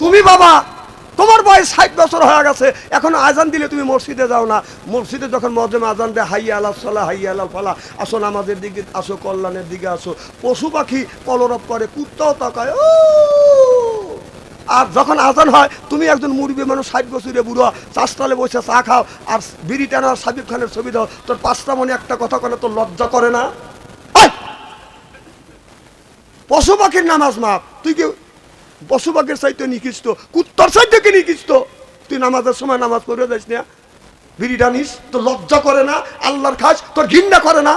তুমি বাবা, তোমার বয়স ষাট বছর হয়ে গেছে, এখন আজান দিলে তুমি মসজিদে যাও না। মসজিদে যখন মজমে আজান দেয়, হাইয়া আলাহ সাল্লাহ হাইয়া আলাহ ফালা, আসো নামাজের দিকে, আসো কল্যাণের দিকে, আসো। পশু পাখি কলরব করে, কুত্তাও তাকায়, ও! আর যখন আজান হয়, তুমি একজন মুরবি মানুষ, ষাট বছরে বুড়ো চাষতালে বসে চা খাও, আর বিড়ি টানো সাবিব খানের ছবি দাও, তোর পাঁচটা মনে একটা কথা কেন তোর লজ্জা করে না! পশু পাখির নামাজ মাপ তুই কি পাখির চাইতে নিকৃষ্ট, কুত্তর চাইতে কি নিকৃষ্ট? তুই নামাজের সময় নামাজ পড়ে যাস না, বিড়ি টানিস, তোর লজ্জা করে না, আল্লাহর খাস, তোর ঘৃণা করে না!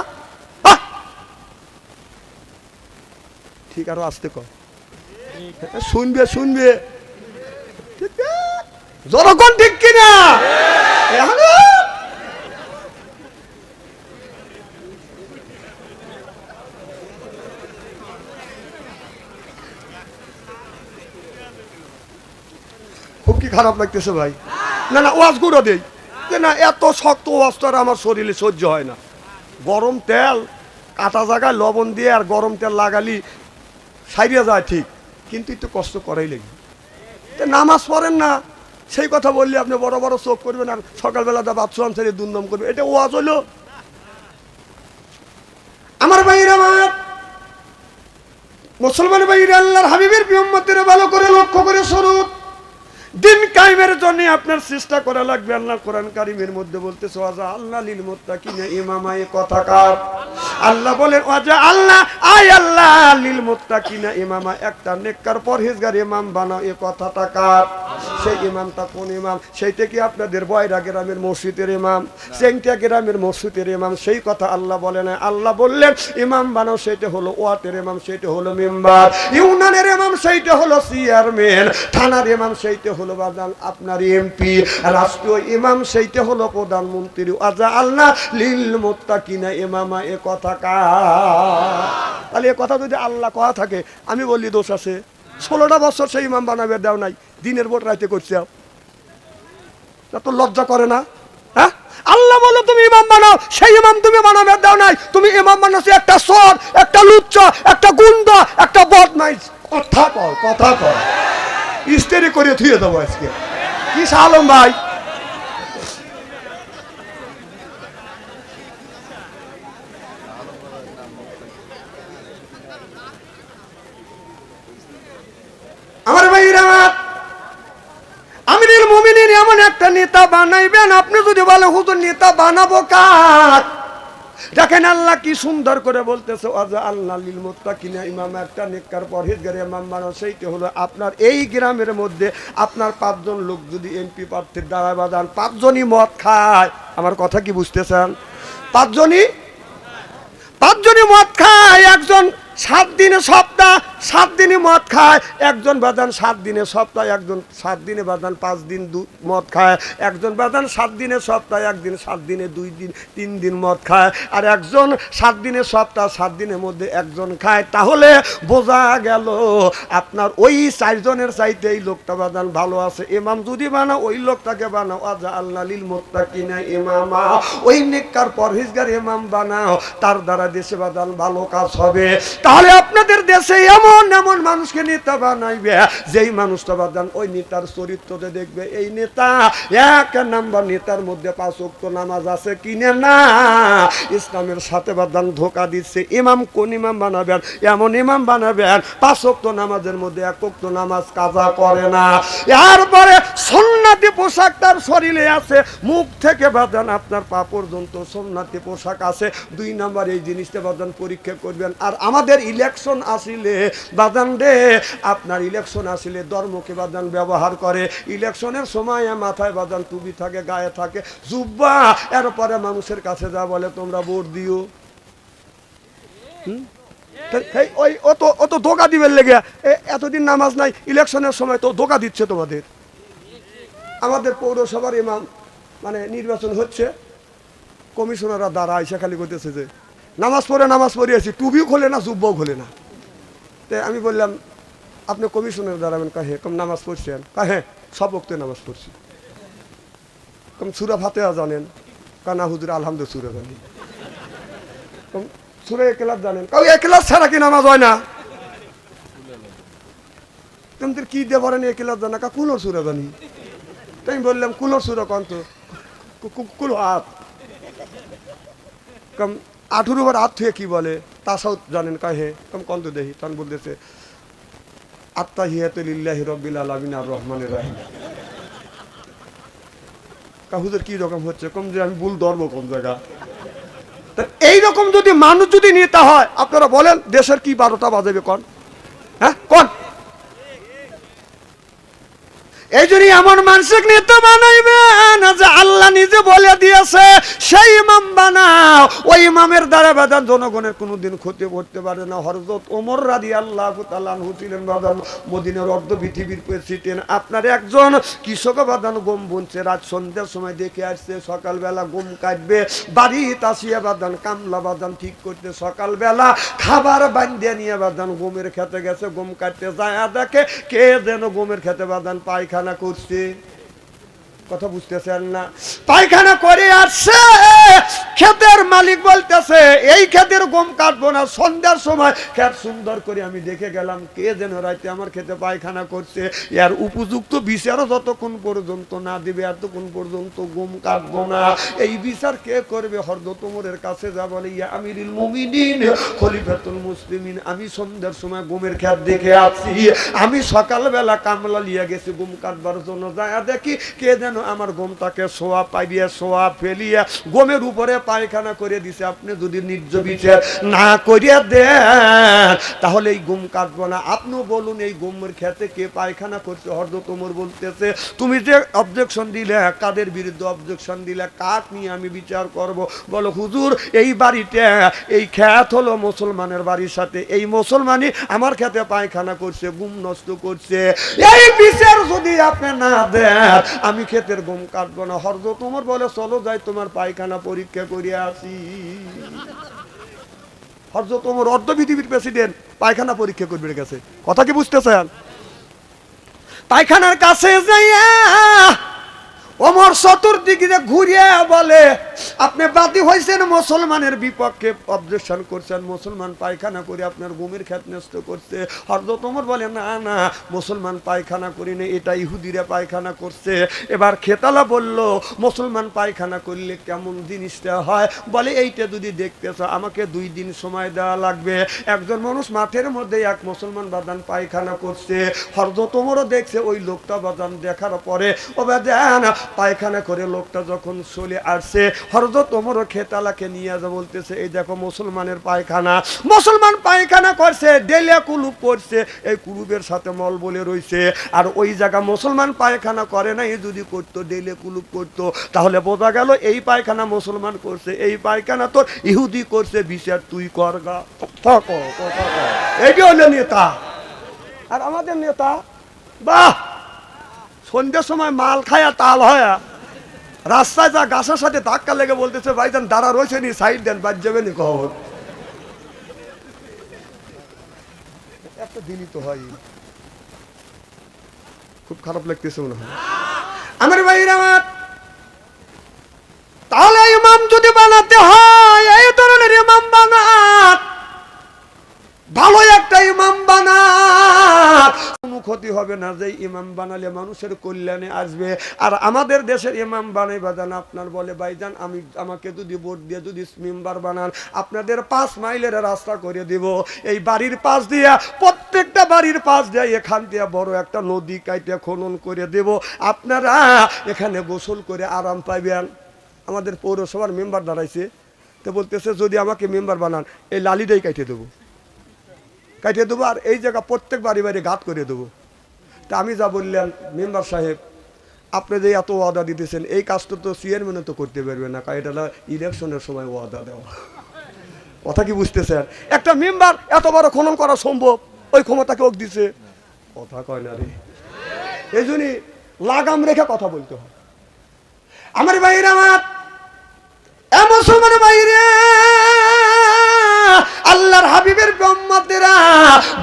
ঠিক আরও আসতে কর। শুনবে শুনবে? জনগণ ঠিক কিনা? খারাপ লাগতেছে ভাই। না না, ওয়াজ গুঁড়ো দেই। যে না, এত শক্ত ওয়াজ তো আর আমার শরীরে সহ্য হয় না। গরম তেল কাটা জায়গায় লবণ দিয়ে আর গরম তেল লাগালি সাইরিয়া যায় ঠিক, কিন্তু একটু কষ্ট করাই লাগে। তো নামাজ পড়েন না, সেই কথা বললে আপনি বড় বড় চোখ করবেন আর সকালবেলা দা বাথরুম ছেড়ে দুর্নাম করবেন, এটা ওয়াজ হলো। আমার ভাইরা আমার, মুসলমান ভাইরা আল্লাহর হাবিবের বিহম্মতের ভালো করে লক্ষ্য করে স্বরূপ দিন কায়েমের জন্য আপনার চেষ্টা করা লাগবে। আল্লাহ কোরআন কারিমের মধ্যে ওয়াজা আল্লাহ লিল মুত্তাকিনা ইমামা, এ কথাকার। আল্লাহ বলেন, ওয়াজা আল্লাহ, আয় আল্লাহ, লিল মুত্তাকিনা ইমামা, একটা নেককার পরহেজগার ইমাম বানাও, এ কথাটা কার? সেই ইমামটা কোন ইমাম? সেইটা কি আপনাদের বয়রা গ্রামের মসজিদের ইমাম? চেংটা গ্রামের মসজিদের ইমাম? সেই কথা আল্লাহ বলে না। আল্লাহ বললেন, ইমাম বানাও সেটা হলো ওয়াটের ইমাম সেটা হলো মেম্বার। ইউনানের ইমাম, সেইটা হলো চেয়ারম্যান। থানার ইমাম, সেইটা হলো আপনার এমপি, রাষ্ট্রীয় ইমাম, সেইটা হলো প্রধানমন্ত্রী। আজা আল্লাহ লিল মোত্তাকিনা ইমামা, এ কথা কা তাহলে এ কথা যদি আল্লাহ কথা থাকে, আমি বললি দোষ আছে। ষোলোটা বছর সেই ইমাম বানাবে, দেও নাই। দিনের ভোট রাইতে করছে। তো লজ্জা করে না? হ্যাঁ? আল্লাহ বলো, তুমি ইমাম বানাও, সেই ইমাম তুমি বানাবে, দাও নাই। তুমি ইমাম বানাচ্ছি একটা সর, একটা লুচ্চা, একটা গুন্ডা, একটা বদমাইশ। কথা কর কথা কর ইস্তেরি করে থুয়ে দেবো আজকে। কি সালম ভাই? আমার ভাইরা আমার আমিনুল মুমিনিন এমন একটা নেতা বানাইবেন, আপনি যদি বলে হুজুর, নেতা বানাবো কার? দেখেন আল্লাহ কি সুন্দর করে বলতেছে আজ আল্লাহ লিল মুত্তাকিনা ইমাম একটা নেককার পরহেজগার ইমাম মানুষ সেইটা হলো আপনার এই গ্রামের মধ্যে আপনার পাঁচজন লোক যদি এমপি প্রার্থীর দ্বারা বাজান পাঁচজনই মদ খায়। আমার কথা কি বুঝতেছেন? পাঁচজনই? পাঁচজনই মদ খায়, একজন সাত দিনে সপ্তাহ, সাত দিনে মদ খায়। একজন বাদান সাত দিনে সপ্তাহ, একজন সাত দিনে বাদান পাঁচ দিন দু মদ খায়। একজন বাদান সাত দিনে সপ্তাহ, একদিন সাত দিনে দুই দিন, তিন দিন মদ খায়। আর একজন সাত দিনে সপ্তাহ, সাত দিনের মধ্যে একজন খায়। তাহলে বোঝা গেল, আপনার ওই চারজনের চাইতে এই লোকটা বাদান ভালো আছে। ইমাম যদি বানাও ওই লোকটাকে বানাও আজা আল্লাহ লিল মোত্তাকিনা ইমামা। ওই নেককার পরহেজগার ইমাম বানাও তার দ্বারা দেশে বাদান ভালো কাজ হবে। তাহলে আপনাদের দেশে এমন এমন মানুষকে নেতা বানাইবে, যেই মানুষটা বাদান ওই নেতার চরিত্রতে দেখবে, এই নেতা এক নাম্বার নেতার মধ্যে পাঁচ ওয়াক্ত নামাজ আছে কিনে না। ইসলামের সাথে বাদান ধোকা দিচ্ছে, ইমাম কোন ইমাম বানাবেন, এমন ইমাম বানাবেন, পাঁচ ওয়াক্ত নামাজের মধ্যে এক ওয়াক্ত নামাজ কাজা করে না। এরপরে সন্ন্যাতি পোশাক তার শরীরে আছে, মুখ থেকে বাদান আপনার পা পর্যন্ত সন্ন্যাতি পোশাক আছে। দুই নাম্বার এই জিনিসটা বাদান পরীক্ষা করবেন। আর আমাদের ইলেকশন আসিলে বাদান রে আপনার ইলেকশন আসিলে ধর্মকে বাদান ব্যবহার করে। ইলেকশনের সময় মাথায় বাদান টুপি থাকে, গায়ে থাকে। জুব্বা, এরপরে মানুষের কাছে যা বলে, তোমরা ভোট দিও। হুম? ওই ও তো ও তো ধোকা দিবেন লেগে। এতদিন নামাজ নাই ইলেকশনের সময় তো ধোকা দিচ্ছে তোমাদের। আমাদের পৌরসভার ইমাম মানে নির্বাচন হচ্ছে। কমিশনাররা দ্বারা আইসা খালি করতেছে যে নামাজ পড়ে, নামাজ পড়িয়েছি টুপিও খোলে না, জুব্বাও খোলে না। তো আমি বললাম, আপনি কমিশনার দাঁড়াবেন কাহে? কম, নামাজ পড়ছেন কাহে? সব বক্তে নামাজ পড়ছি। কম, সুরা ফাতেহা জানেন। কানা হুজুর আলহামদুল সুরা জানি। কম, সুরে একলাস জানেন। কাউ একলাস ছাড়া কি নামাজ হয় না? তোমাদের কি দিয়ে পারেন একিলা জানা কা, কুলোর সুরে জানি। তাই আমি বললাম, কুলোর সুরে কন্ত কুলো হাত। কম আঠুর বার আত থুয়ে কি বলে? তাসাও জানেন কাহে তখন কন্ত দেহি, তখন বলতেছে, আত্মা হিয়াতুলিল্লাহি রব্বিল আলমিন আর রহমানের রাহিম। কাহুদের কি রকম হচ্ছে? কম যে আমি ভুল ধরবো কোন জায়গা? তা এইরকম যদি মানুষ যদি নেতা হয়, আপনারা বলেন, দেশের কি বারোটা বাজাবে কন হ্যাঁ কন এই জন্য এমন মানসিক নেতা বানাইবেন যে আল্লাহ নিজে বলে দিয়েছে, সেই ইমাম বানাও। ওই ইমামের দ্বারা বাদান জনগণের কোনোদিন ক্ষতি করতে পারে না। হরজত ওমর রাদি আল্লাহ তালানহু ছিলেন বাদান মদিনের অর্ধ পৃথিবীর প্রেসিডেন্ট। আপনার একজন কৃষক বাদান গম বুনছে, রাত সন্ধ্যার সময় দেখে আসছে, সকালবেলা গম কাটবে, বাড়িতে তাসিয়া বাদান কামলা বাদান ঠিক করতে সকালবেলা খাবার বান্ধিয়ে নিয়ে বাদান গমের খেতে গেছে, গম কাটতে যায়। দেখে কে যেন গমের খেতে বাদান পায়খানা করছে। কথা বুঝতেছেন না। পায়খানা করে আসছে, ক্ষেতের মালিক বলতেছে, এই ক্ষেতের গম কাটবো না, সন্ধ্যার সময় ক্ষেত সুন্দর করে আমি দেখে গেলাম, কে যেন রাইতে আমার খেতে পায়খানা করছে। এর উপযুক্ত বিচারও যতক্ষণ পর্যন্ত না দিবে, এতক্ষণ পর্যন্ত গম কাটবো না। এই বিচার কে করবে? হরদ তোমরের কাছে যা বলে, ইয়া আমিরুল মুমিনিন, খলিফাতুল মুসলিমিন, আমি সন্ধ্যার সময় গমের ক্ষেত দেখে আছি আমি সকালবেলা কামলা লিয়ে গেছি, গম কাটবার জন্য। যায় দেখি কে যেন আমার গমটাকে সোয়া পাইয়া, সোয়া ফেলিয়া, গমের উপরে পায়খানা করে দিছে। আপনি যদি নির্জ বিচার না করিয়া দেন, তাহলে এই গম কাটবো না। আপনিও বলুন, এই গমের খেতে কে পায়খানা করছে? হরদ তোমর বলতেছে, তুমি যে অবজেকশন দিলে, কাদের বিরুদ্ধে অবজেকশন দিলে, কাক নিয়ে আমি বিচার করব? বলো, হুজুর, এই বাড়িতে, এই খ্যাত হলো মুসলমানের বাড়ির সাথে। এই মুসলমানই আমার খেতে পায়খানা করছে, গুম নষ্ট করছে। এই বিচার যদি আপনি না দেন, আমি ক্ষেতের ঘুম কাটবো না। হরজ তোমার বলে, চলো যাই, তোমার পায়খানা পরীক্ষা করিয়া আসি। হরজ তোমার অর্ধ পৃথিবীর প্রেসিডেন্ট পায়খানা পরীক্ষা করবে গেছে কথা কি বুঝতেছেন? পায়খানার কাছে যাইয়া ওমর চতুর্দিকে ঘুরিয়া বলে আপনি বাদী হয়েছেন, মুসলমানের বিপক্ষে অবজেকশন করছেন, মুসলমান পায়খানা করে আপনার গুমের খ্যাত নষ্ট করছে। হরদত ওমর বলে না না, মুসলমান পায়খানা করি না এটা ইহুদিরা পায়খানা করছে। এবার খেতালা বলল, মুসলমান পায়খানা করলে কেমন জিনিসটা হয়? বলে, এইটা যদি দেখতে চাও আমাকে দুই দিন সময় দেওয়া লাগবে। একজন মানুষ মাঠের মধ্যে এক মুসলমান বাদান পায়খানা করছে। হরদত ওমরও দেখছে, ওই লোকটা বাদান দেখার পরে, ও দেন পায়খানা করে লোকটা যখন চলে আসছে হরদত ওমরও খেতালাকে নিয়ে যা বলতেছে, এই দেখো মুসলমানের পায়খানা, মুসলমান পায়খানা করছে, ডেলিয়া কুলুপ করছে এই কুলুপের সাথে মল বলে রইছে। আর ওই জায়গা মুসলমান পায়খানা করে না এই যদি করতো ডেলে কুলুপ করতো, তাহলে বোঝা গেল এই পায়খানা মুসলমান করছে, এই পায়খানা তোর ইহুদি করছে, বিচার তুই কর গা। এইটি হলো নেতা। আর আমাদের নেতা, বাহ! সন্ধ্যের সময় মাল খায়া তাল হয় রাস্তায় যা গাছের সাথে ধাক্কা লেগে বলতেছে, ভাইজান, দাঁড়া, রয়েছে নি, সাইড দেন বাদ যাবে নি, খবর। একটা দিনই তো হয়। খুব খারাপ লাগতেছে মনে হয়। আমার ভাইরা আমার। তাহলে ইমাম যদি বানাতে হয়, এই ধরনের ইমাম বানাত। ভালো একটা ইমাম বানাত। ক্ষতি হবে না যে ইমাম বানালে মানুষের কল্যাণে আসবে। আর আমাদের দেশের ইমাম বানাই বাজান আপনার বলে, ভাইজান, আমি আমাকে যদি ভোট দিয়ে যদি মেম্বার বানান, আপনাদের পাঁচ মাইলের রাস্তা করে দিব। এই বাড়ির পাশ দিয়া, প্রত্যেকটা বাড়ির পাশ দিয়ে এখান দিয়ে বড় একটা নদী কাইটে খনন করে দেব। আপনারা এখানে গোসল করে আরাম পাইবেন। আমাদের পৌরসভার মেম্বার দাঁড়াইছে। তো বলতেছে, যদি আমাকে মেম্বার বানান, এই লালিটাই কাইটে দেবো। কাটিয়ে দেবো আর এই জায়গা প্রত্যেক বাড়ি বাড়ি ঘাত করে দেবো। তা আমি যা বললাম, মেম্বার সাহেব, আপনি যে এত ওয়াদা দিতেছেন, এই কাজটা তো চেয়ারম্যানও তো করতে পারবে না, কারণ এটা ইলেকশনের সময় ওয়াদা দেওয়া। কথা কি বুঝতেছেন? একটা মেম্বার এত বড় খনন করা সম্ভব, ওই ক্ষমতাকে ওক দিছে? কথা কয় না রে। এই জন্যই লাগাম রেখে কথা বলতে হয়। আমার বাইরে আমার, এ মুসলমান বাইরে আল্লাহর হাবিবের ব্রহ্মতেরা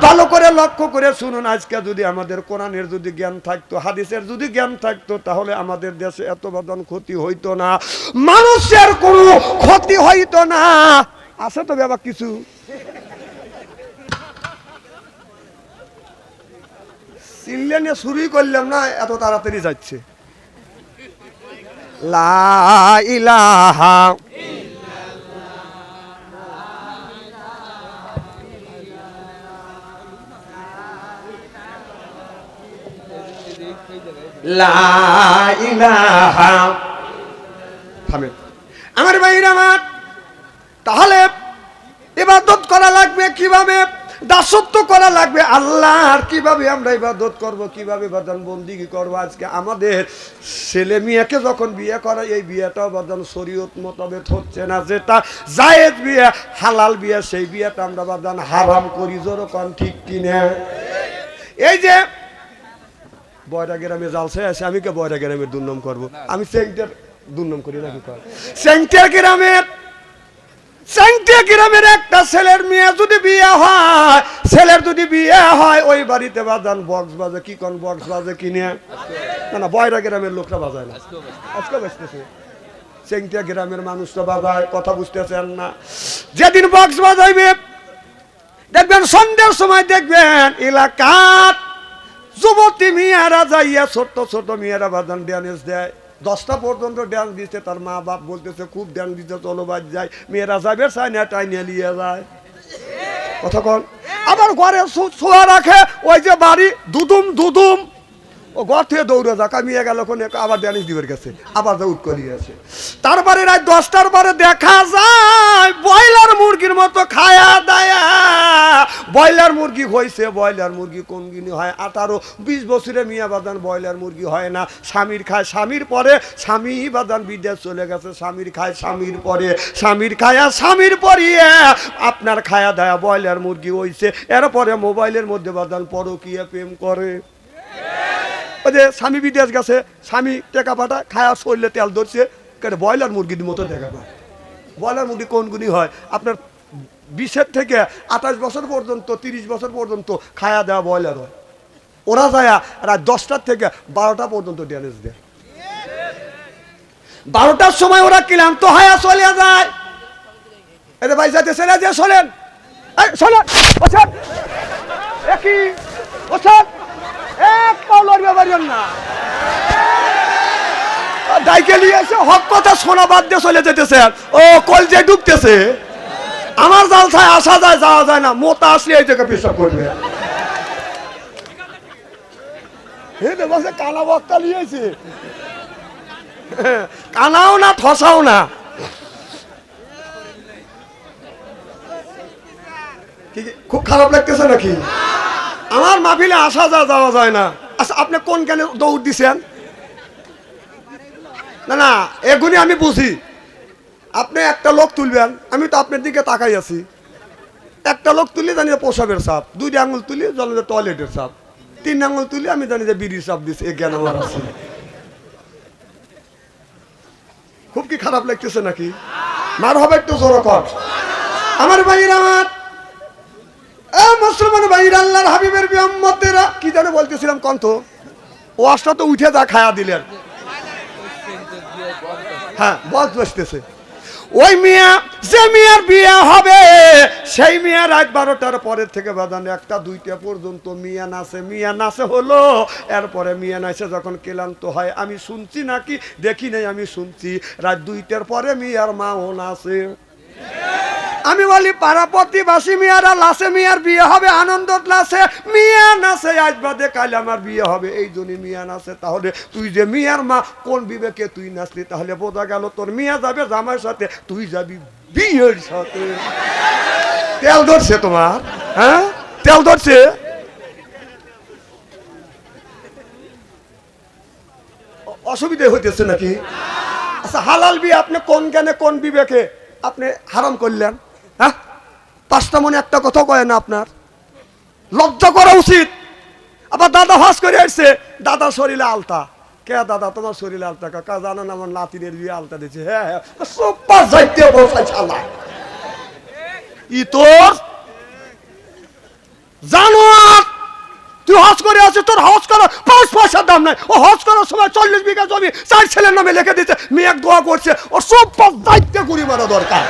ভালো করে লক্ষ্য করে শুনুন, আজকে যদি আমাদের কোরআনের যদি জ্ঞান থাকতো, হাদিসের যদি জ্ঞান থাকতো, তাহলে আমাদের দেশে এত বাদন ক্ষতি হইতো না, মানুষের কোনো ক্ষতি হইতো না। আছে তো বাবা কিছু? শুরুই করলাম না, এত তাড়াতাড়ি যাচ্ছে। লা ইলাহা থামেন আমার ভাইরা আমার, তাহলে ইবাদত করা লাগবে কীভাবে? দাসত্ব করা লাগবে। আল্লাহর কীভাবে আমরা ইবাদত করব, কীভাবে বাদান বন্দিগি করব? আজকে আমাদের ছেলে মেয়েকে যখন বিয়ে করা এই বিয়েটাও বাদান শরীয়ত মোতাবেক হচ্ছে না। যেটা জায়েদ বিয়ে, হালাল বিয়ে, সেই বিয়েটা আমরা বাদান হারাম করি। যেরকম ঠিক কিনে? এই যে বয়রা গ্রামে জালসে আছে আমি কে বয়রা গ্রামের দুর্নাম করব? আমি সেন্টার দুর্নাম করি নাকি কর সেন্টার গ্রামের একটা ছেলের মেয়ে যদি বিয়ে হয় ছেলের যদি বিয়ে হয় ওই বাড়িতে বাজান বক্স বাজে কি কোন বক্স বাজে কিনে না না বয়রা গ্রামের লোকরা বাজায় না। আজকে বাজতেছে। সেন্টিয়া গ্রামের মানুষরা বাজায় কথা বুঝতেছেন না। যেদিন বক্স বাজাইবে দেখবেন সন্ধ্যের সময় দেখবেন এলাকার যুবতী মেয়েরা যাইয়া ছোট্ট ছোট মেয়েরা বাদান ড্যান্স দেয়। দশটা পর্যন্ত ড্যান্স দিচ্ছে তার মা বাপ বলতেছে, খুব ড্যান্স দিতে চলো বাদ যায় মেয়েরা যাবে চায় না টাই নিয়ে যায়। কতক্ষণ আবার ঘরে শোয়া রাখে, ওই যে বাড়ি, দুদুম দুদুম। ও ঘর থেকে দৌড়ে যাক আমি গেল কোন আবার ড্যানিস দিবের গেছে আবার যা উঠ করিয়ে আছে তারপরে রাত দশটার পরে দেখা যায়, ব্রয়লার মুরগির মতো খায়া দায়া। ব্রয়লার মুরগি হয়েছে ব্রয়লার মুরগি কোন দিনই হয়? আঠারো, বিশ বছরে মিয়া বাদান ব্রয়লার মুরগি হয় না। স্বামীর খায়, স্বামীর পরে স্বামী বাদান বিদেশ চলে গেছে, স্বামীর খায়, স্বামীর পরে স্বামীর খায়া, স্বামীর পরিয়ে আপনার খায়া দায়া ব্রয়লার মুরগি হয়েছে এরপরে মোবাইলের মধ্যে বাদান পরকিয়া প্রেম করে। ওই যে স্বামী বিদেশ গেছে, স্বামী টেকা পাটা খায়া শরীরে তেল ধরছে কেন? ব্রয়লার মুরগির মতো দেখা পায়। ব্রয়লার মুরগি কোনগুলি হয়? আপনার বিশের থেকে আঠাশ বছর পর্যন্ত, তিরিশ বছর পর্যন্ত খায়া দেওয়া ব্রয়লার হয়। ওরা যায় রাত দশটার থেকে বারোটা পর্যন্ত ড্যামেজ দেয়। বারোটার সময় ওরা ক্লান্ত হয়ে চলে যায়। এদের ভাই যাতে এই, শোনেন, বসেন। একই বসেন। এক পাও লড়বে পারিবেন না। দাইকে নিয়ে এসে বাদ দিয়ে চলে যেতেছে। ও কল যে ডুবতেছে। আমার আসা যায়, যাওয়া যায় না। মোতা আসলে এই জায়গায় পেশাব করবে। কানা বক্তা নিয়েছে কানাও না, ঠসাও না। খুব খারাপ লাগতেছে নাকি? আমার মাহফিলে আসা যা যাওয়া যায় না। আচ্ছা আপনি কোন কেন দৌড় দিছেন? না না এগুলি আমি বুঝি। আপনি একটা লোক তুলবেন, আমি তো আপনার দিকে তাকাই আছি। একটা লোক তুলি জানি প্রসাবের সাপ দুইটা আঙুল তুলি জানি যে টয়লেটের সাপ তিন আঙুল তুলি আমি জানি যে বিড়ির সাপ দিছে, এ জ্ঞান আমার আছে। খুব কি খারাপ লাগতেছে নাকি? মার হবে একটু জোর কর। আমার ভাইয়ের আমার। মুসলমান ভাইয়ের আল্লাহর হাবিবের বিয়াম্মতেরা, কি জানে বলতেছিলাম কন্ত ও আসটা তো উঠে যা, খায়া দিলেন। হ্যাঁ বস বসতেছে। ওই মিয়া, যে মিয়ার বিয়ে হবে, সেই মিয়া রাত বারোটার পরের থেকে বাদান একটা, দুইটা পর্যন্ত মিয়া নাচে মিয়া নাচে হলো। এরপরে মিয়া নাচে যখন ক্লান্ত হয়, আমি শুনছি নাকি? দেখি নাই, আমি শুনছি। রাত দুইটার পরে মিয়ার মাও নাচে। আমি বলি, পাড়া প্রতিবাসী মিয়ারা লাসে মিয়ার বিয়ে হবে আনন্দ লাসে মিয়া নাচে, আজ বাদে কাল আমার বিয়ে হবে। এই জন্য মিয়া নাচে, তাহলে তুই যে মিয়ার মা, কোন বিবেকে তুই নাচলি? তাহলে বোঝা গেল, তোর মিয়া যাবে জামাইয়ের সাথে, তুই যাবি বিয়ের সাথে। তেল ধরছে তোমার হ্যাঁ? তেল ধরছে? অসুবিধে হইতেছে নাকি? আচ্ছা হালাল বিয়ে আপনি কোন জ্ঞানে, কোন বিবেকে আপনি হারাম করলেন? হ্যাঁ? পাঁচটা মনে একটা কথা কয় না আপনার? লজ্জা করা উচিত। আবার দাদা হাস করে আসছে দাদা শরীরে আলতা। কে দাদা? তোমার শরীরে আলতা? কাকা জানো না, আমার নাতিনের বিয়ে আলতা দিচ্ছে হ্যাঁ হ্যাঁ। ই তোর? জানোয়ার, তুই হজ করে তোর হজ করা পাঁচ পয়সার দাম নাই। ও হজ করার সময় চল্লিশ বিঘা জমি চার ছেলের নামে লিখে দিতে মেয়ে দোয়া করছে ও সব দায়িত্ব করি মারা দরকার।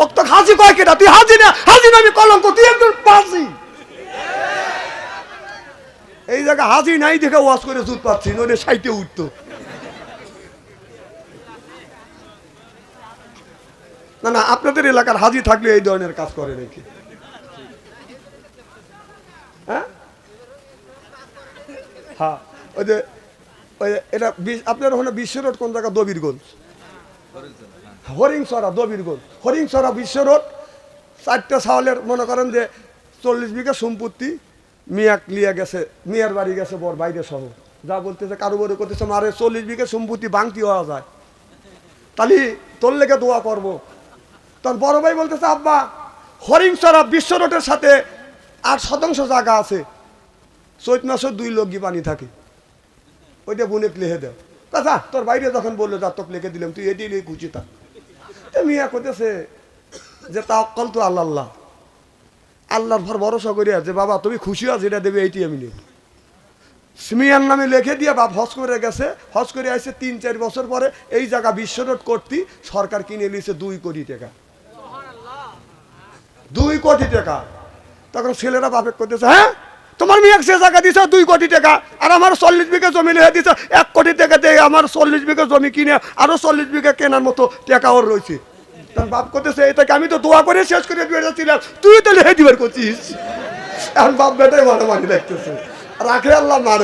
ও তো হাজি কয় কেটা তুই হাজি না? হাজি না, আমি কলঙ্ক। তুই একজন পাজি। এই জায়গা হাজি নাই দেখে ওয়াশ করে জুত পাচ্ছি, নইলে সাইটে উঠতো। না না, আপনাদের এলাকার হাজি থাকলে এই ধরনের কাজ করে নাকি? হ্যাঁ? হ্যাঁ ওই যে ওই যে, এটা আপনার ওখানে বিশ্ব রোড কোন জায়গা? দবিরগঞ্জ। হরিংসরা দবিরগঞ্জ হরিংসরা বিশ্ব রোড চারটা ছাওয়ালের মনে করেন যে চল্লিশ বিঘা সম্পত্তি মিয়াক লিয়ে গেছে, মিয়ার বাড়ি গেছে বর, বাইরে সহ। যা বলতেছে, কারও বড় করতেছে, মারে, চল্লিশ বিঘা সম্পত্তি বাংতি হওয়া যায়। তাহলে তোর লেগে দোয়া করব। তখন বড় ভাই বলতেছে, আব্বা হরিংসরা বিশ্ব রোডের সাথে আট শতাংশ জায়গা আছে। চৈত মাসে দুই লগি পানি থাকে। ওইটা বুনে লিখে দেও কথা তোর বাইরে যখন বলল, যা তোকে লিখে দিলাম, তুই এটি খুঁজি তা তো মিয়া করতেছে যে তা অকল তো আল্লাহ আল্লাহ আল্লাহর ভর ভরসা করিয়া যে, বাবা, তুমি খুশি আছো, এটা দেবে এইটি আমি নেব সিমিয়ার নামে লিখে দিয়ে বাপ হজ করে গেছে। হজ করে আসছে তিন, চার বছর পরে এই জায়গা বিশ্ব রোড করতি, সরকার কিনে নিয়েছে দুই কোটি টাকা। দুই কোটি টাকা। তখন ছেলেরা বাপে করতেছে হ্যাঁ তোমার মেয়ে সে জায়গা দিছে, দুই কোটি টাকা, আর আমার চল্লিশ বিঘা জমি লিখে দিছে, এক কোটি টাকা দিয়ে আমার চল্লিশ বিঘা জমি কিনে আরও চল্লিশ বিঘা কেনার মতো টাকা ওর রয়েছে। তার বাপ করতেছে এটাকে আমি তো দোয়া করে শেষ করে দিয়ে যাচ্ছিলাম তুই তো লিখে দিবার করছিস। এখন বাপ বেটাই মারামারি দেখতেছে। রাখে আল্লাহ মা